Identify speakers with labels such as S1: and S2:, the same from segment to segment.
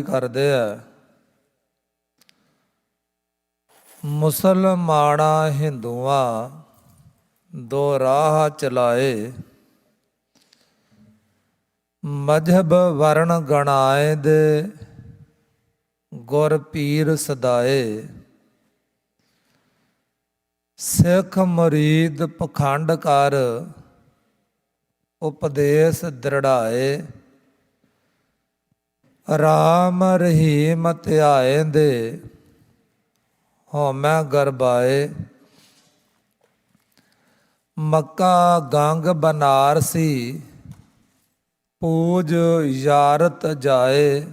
S1: ਕਰਦੇ ਆ? ਮੁਸਲਮਾਨਾ, ਹਿੰਦੂਆਂ ਦੋ ਰਾਹ ਚਲਾਏ। ਮਜਹਬ ਵਰਣ ਗਣਾਏ ਦੇ ਗੁਰ ਪੀਰ ਸਦਾਏ। ਸਿੱਖ ਮੁਰੀਦ ਪਖੰਡ ਕਰ ਉਪਦੇਸ਼ ਦ੍ਰਿੜਾਏ। ਰਾਮ ਰਹੀਮ ਧਿਆਏ ਦੇ ਹਉਮੈ ਗਰਬਾਏ। ਮੱਕਾ ਗੰਗ ਬਨਾਰਸੀ ਪੂਜ ਯਾਰਤ ਜਾਏ।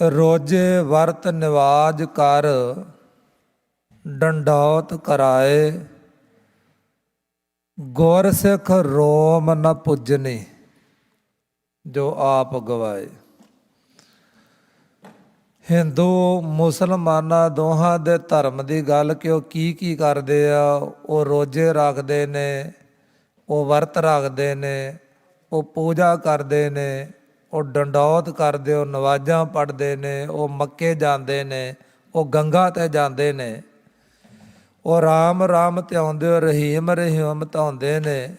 S1: ਰੋਜੇ ਵਰਤ ਨਿਵਾਜ ਕਰ, ਡੰਡੌਤ ਕਰਾਏ। ਗੁਰ ਸਿੱਖ ਰੋਮ ਨ ਪੁੱਜਨੀ। ਜੋ ਆਪ ਗਵਾਏ। ਹਿੰਦੂ, ਮੁਸਲਮਾਨਾਂ ਦੋਹਾਂ ਦੇ ਧਰਮ ਦੀ ਗੱਲ ਕਿ ਉਹ ਕੀ ਕੀ ਕਰਦੇ ਆ? ਉਹ ਰੋਜੇ ਰੱਖਦੇ ਨੇ, ਉਹ ਵਰਤ ਰੱਖਦੇ ਨੇ, ਉਹ ਪੂਜਾ ਕਰਦੇ ਨੇ, ਉਹ ਡੰਡੌਤ ਕਰਦੇ, ਉਹ ਨਵਾਜ਼ਾਂ ਪੜ੍ਹਦੇ ਨੇ, ਉਹ ਮੱਕੇ ਜਾਂਦੇ ਨੇ, ਉਹ ਗੰਗਾ ਤੇ ਜਾਂਦੇ ਨੇ। ਉਹ ਰਾਮ ਰਾਮ ਧਿਆਉਂਦੇ ਉਹ ਰਹੀਮ ਰਹੀਮ ਧਾਉਂਦੇ ਨੇ।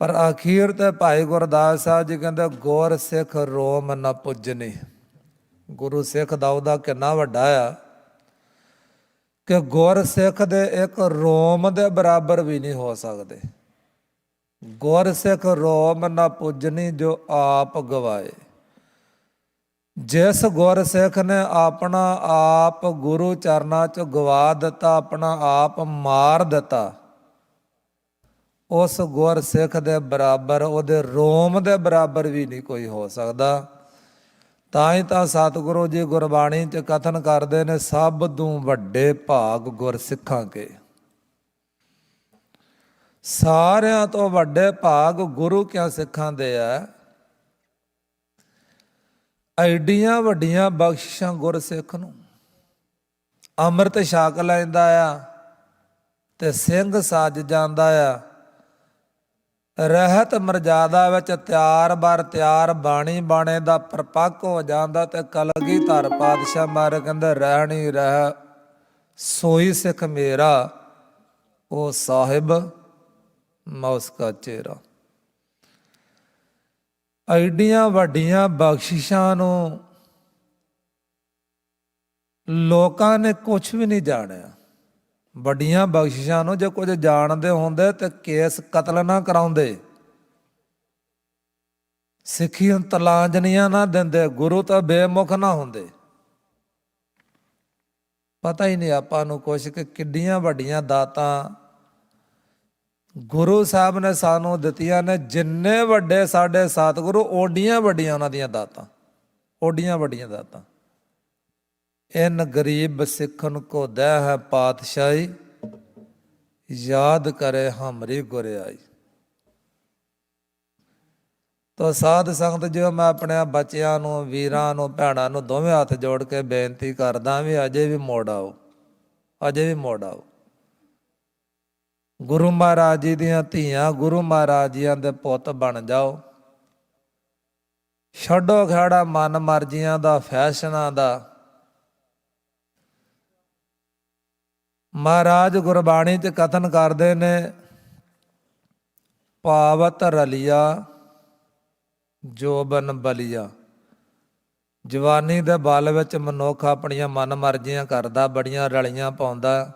S1: ਪਰ ਅਖੀਰ ਤੇ ਭਾਈ ਗੁਰਦਾਸ ਸਾਹਿਬ ਜੀ ਕਹਿੰਦੇ, ਗੁਰ ਸਿੱਖ ਰੋਮ ਨਾ ਪੁੱਜਨੀ। ਗੁਰੂ ਸਿੱਖ ਦਾ ਉਹਦਾ ਕਿੰਨਾ ਵੱਡਾ ਆ ਕਿ ਗੁਰ ਸਿੱਖ ਦੇ ਇੱਕ ਰੋਮ ਦੇ ਬਰਾਬਰ ਵੀ ਨਹੀਂ ਹੋ ਸਕਦੇ। ਗੁਰ ਸਿੱਖ ਰੋਮ ਨਾ ਪੁੱਜਨੀ ਜੋ ਆਪ ਗਵਾਏ। ਜਿਸ ਗੁਰ ਸਿੱਖ ਨੇ ਆਪਣਾ ਆਪ ਗੁਰੂ ਚਰਨਾਂ 'ਚ ਗਵਾ ਦਿੱਤਾ, ਆਪਣਾ ਆਪ ਮਾਰ ਦਿੱਤਾ ਉਸ ਗੁਰ ਸਿੱਖ ਦੇ ਬਰਾਬਰ, ਉਹਦੇ ਰੋਮ ਦੇ ਬਰਾਬਰ ਵੀ ਨਹੀਂ ਕੋਈ ਹੋ ਸਕਦਾ। ਤਾਂ ਹੀ ਤਾਂ ਸਤਿਗੁਰੂ ਜੀ ਗੁਰਬਾਣੀ 'ਚ ਕਥਨ ਕਰਦੇ ਨੇ, ਸਭ ਤੋਂ ਵੱਡੇ ਭਾਗ ਗੁਰਸਿੱਖਾਂ ਕੇ। ਸਾਰਿਆਂ ਤੋਂ ਵੱਡੇ ਭਾਗ ਗੁਰੂ ਕਿਆ ਸਿੱਖਾਂ ਦੇ ਆ ਐਡੀਆਂ ਵੱਡੀਆਂ ਬਖਸ਼ਿਸ਼ਾਂ ਗੁਰਸਿੱਖ ਨੂੰ। ਅੰਮ੍ਰਿਤ ਛਕ ਲੈਂਦਾ ਆ ਤੇ ਸਿੰਘ ਸਾਜ ਜਾਂਦਾ ਆ। ਰਹਿਤ ਮਰਜ਼ਾਦਾ ਵਿੱਚ ਤਿਆਰ ਬਰ ਤਿਆਰ ਬਾਣੀ ਬਾਣੇ ਦਾ ਪ੍ਰਪੱਕ ਹੋ ਜਾਂਦਾ ਤੇ ਕਲਗੀ ਧਰ ਪਾਤਸ਼ਾਹ ਮਾਰ ਕਹਿੰਦਾ, ਰਹਿਣੀ ਰਹਿ, ਸੋਈ ਸਿੱਖ ਮੇਰਾ, ਉਹ ਸਾਹਿਬ ਮੌਸ ਕਾ ਚਿਹਰਾ। ਐਡੀਆਂ ਵੱਡੀਆਂ ਬਖਸ਼ਿਸ਼ਾਂ ਨੂੰ ਲੋਕਾਂ ਨੇ ਕੁਝ ਵੀ ਨਹੀਂ ਜਾਣਿਆ। ਵੱਡੀਆਂ ਬਖਸ਼ਿਸ਼ਾਂ ਨੂੰ ਜੇ ਕੁਝ ਜਾਣਦੇ ਹੁੰਦੇ ਤੇ ਕੇਸ ਕਤਲ ਨਾ ਕਰਾਉਂਦੇ। ਸਿੱਖੀ ਨੂੰ ਤਲਾਂਜਨੀਆਂ ਨਾ ਦਿੰਦੇ, ਗੁਰੂ ਤਾਂ ਬੇਮੁਖ ਨਾ ਹੁੰਦੇ। ਪਤਾ ਹੀ ਨਹੀਂ ਆਪਾਂ ਨੂੰ ਕੁਛ ਕਿ ਕਿੱਡੀਆਂ ਵੱਡੀਆਂ ਦਾਤਾਂ ਗੁਰੂ ਸਾਹਿਬ ਨੇ ਸਾਨੂੰ ਦਿੱਤੀਆਂ ਨੇ, ਜਿੰਨੇ ਵੱਡੇ ਸਾਡੇ ਸਤਿਗੁਰੂ, ਓਡੀਆਂ ਵੱਡੀਆਂ ਉਹਨਾਂ ਦੀਆਂ ਦਾਤਾਂ, ਓਡੀਆਂ ਵੱਡੀਆਂ ਦਾਤਾਂ। ਇਨ ਗਰੀਬ ਸਿੱਖਨ ਕੋ ਦਹਿ ਹੈ ਪਾਤਸ਼ਾਹੀ, ਯਾਦ ਕਰੇ ਹਮਰੀ ਗੁਰਿਆਈ। ਤੋ ਸਾਧ ਸੰਗਤ ਜਿਉ ਮੈਂ ਆਪਣੇ ਬੱਚਿਆਂ ਨੂੰ, ਵੀਰਾਂ ਨੂੰ, ਭੈਣਾਂ ਨੂੰ ਦੋਵੇਂ ਹੱਥ ਜੋੜ ਕੇ ਬੇਨਤੀ ਕਰਦਾ ਵੀ ਅਜੇ ਵੀ ਮੋੜ ਆਓ, ਅਜੇ ਵੀ ਮੋੜ ਆਓ। ਗੁਰੂ ਮਹਾਰਾਜ ਜੀ ਦੀਆਂ ਧੀਆਂ, ਗੁਰੂ ਮਹਾਰਾਜ ਜੀਆਂ ਦੇ ਪੁੱਤ ਬਣ ਜਾਓ। ਛੱਡੋ ਖੜਾ ਮਨ ਮਰਜ਼ੀਆਂ ਦਾ, ਫੈਸ਼ਨਾਂ ਦਾ। ਮਹਾਰਾਜ ਗੁਰਬਾਣੀ 'ਚ ਕਥਨ ਕਰਦੇ ਨੇ, ਪਾਵਤ ਰਲਿਆ, ਜੋਬਨ ਬਲਿਆ। ਜਵਾਨੀ ਦੇ ਬਲ ਵਿੱਚ ਮਨੁੱਖ ਆਪਣੀਆਂ ਮਨ ਮਰਜ਼ੀਆਂ ਕਰਦਾ, ਬੜੀਆਂ ਰਲੀਆਂ ਪਾਉਂਦਾ।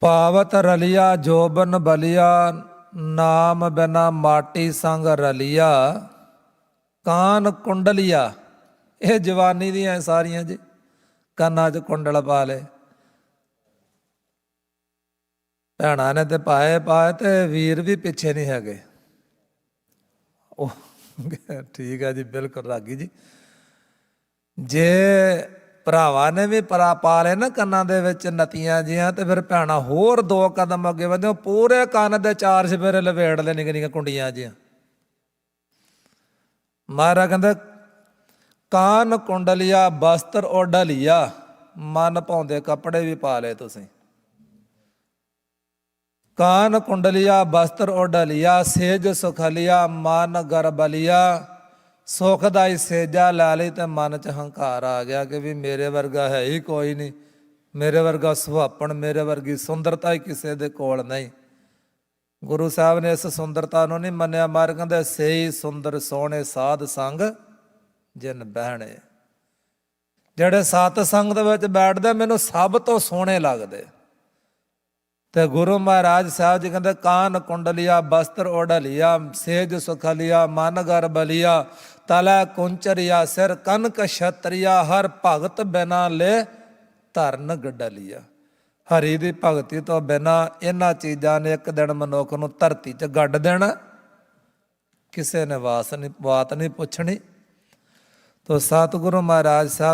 S1: ਪਾਵਤ ਰਲਿਆ, ਜੋਬਨ ਬਲਿਆ, ਨਾਮ ਬਿਨਾ ਮਾਟੀ ਸੰਗ ਰਲਿਆ, ਕਾਨ ਕੁੰਡਲਿਆ। ਇਹ ਜਵਾਨੀ ਦੀਆਂ ਸਾਰੀਆਂ ਜੀ। ਕੰਨਾਂ 'ਚ ਕੁੰਡਲ ਪਾ ਲੇ ਭੈਣਾਂ ਨੇ ਤੇ ਪਾਏ ਪਾਏ ਤੇ ਵੀਰ ਵੀ ਪਿੱਛੇ ਨਹੀਂ ਹੈਗੇ ਉਹ ਠੀਕ ਹੈ ਜੀ ਬਿਲਕੁਲ ਰਾਗੀ ਜੀ ਜੇ ਭਰਾਵਾਂ ਨੇ ਵੀ ਪਰਾ ਪਾ ਲਏ ਨਾ ਕੰਨਾਂ ਦੇ ਵਿੱਚ ਨਤੀਆਂ ਜੀਆਂ ਤੇ ਫਿਰ ਭੈਣਾਂ ਹੋਰ ਦੋ ਕਦਮ ਅੱਗੇ ਵਧੇ ਪੂਰੇ ਕੰਨ ਦੇ ਚਾਰ ਸਵੇਰੇ ਲਵੇੜ ਲੈ ਨਿਕ ਨਿਕ ਕੁੰਡੀਆਂ ਜੀਆਂ ਮਹਾਰਾ ਕਹਿੰਦਾ ਕਾਨ ਕੁੰਡਲਿਆ, ਬਸਤਰ ਓਡਲਿਆ ਮਨ ਪਾਉਂਦੇ ਕੱਪੜੇ ਵੀ ਪਾ ਲਏ ਤੁਸੀਂ। ਕਾਨ ਕੁੰਡਲਿਆ, ਬਸਤਰ ਓਡਲਿਆ ਸੇਜ ਸੁਖਲਿਆ, ਮਨ ਗਰਬਲਿਆ। ਸੁਖ ਦਾ ਹੀ ਸੇਜਾ ਲਾ ਲਈ ਤੇ ਮਨ ਚ ਹੰਕਾਰ ਆ ਗਿਆ ਕਿ ਵੀ ਮੇਰੇ ਵਰਗਾ ਹੈ ਹੀ ਕੋਈ ਨਹੀਂ। ਮੇਰੇ ਵਰਗਾ ਸੁਹਾਪਣ, ਮੇਰੇ ਵਰਗੀ ਸੁੰਦਰਤਾ ਹੀ ਕਿਸੇ ਦੇ ਕੋਲ ਨਹੀਂ। ਗੁਰੂ ਸਾਹਿਬ ਨੇ ਇਸ ਸੁੰਦਰਤਾ ਨੂੰ ਨਹੀਂ ਮੰਨਿਆ, ਮਾਰ ਕਹਿੰਦੇ ਸਹੀ ਸੁੰਦਰ ਸੋਹਣੇ ਸਾਧ ਸੰਗ ਜਿਨ ਬਹਿਣੇ। ਜਿਹੜੇ ਸਤ ਸੰਗ ਦੇ ਵਿੱਚ ਬੈਠਦੇ, ਮੈਨੂੰ ਸਭ ਤੋਂ ਸੋਹਣੇ ਲੱਗਦੇ। ਤੇ ਗੁਰੂ ਮਹਾਰਾਜ ਸਾਹਿਬ ਜੀ ਕਹਿੰਦੇ, ਕਾਨ ਕੁੰਡਲੀਆ, ਬਸਤਰ ਓਡਲਿਆ ਸੇਜ ਸੁਖਲੀਆ, ਮਨ ਗਰ ਬਲਿਆ, ਤਲਾ ਕੁੰਚਰੀਆ, ਸਿਰ ਕਨਕ ਛਤਰੀਆ, ਹਰ ਭਗਤ ਬਿਨਾ ਲੈ ਧਰਨ ਗਡਲਿਆ। ਹਰੀ ਦੀ ਭਗਤੀ ਤੋਂ ਬਿਨਾ ਇਹਨਾਂ ਚੀਜ਼ਾਂ ਨੇ ਇੱਕ ਦਿਨ ਮਨੁੱਖ ਨੂੰ ਧਰਤੀ 'ਚ ਗੱਡ ਦੇਣਾ। ਕਿਸੇ ਨੇ ਵਾਸ ਨਹੀਂ, ਬਾਤ ਨਹੀਂ ਪੁੱਛਣੀ। ਤੋ ਸਤਿਗੁਰੂ ਮਹਾਰਾਜ ਸਾਹਿਬ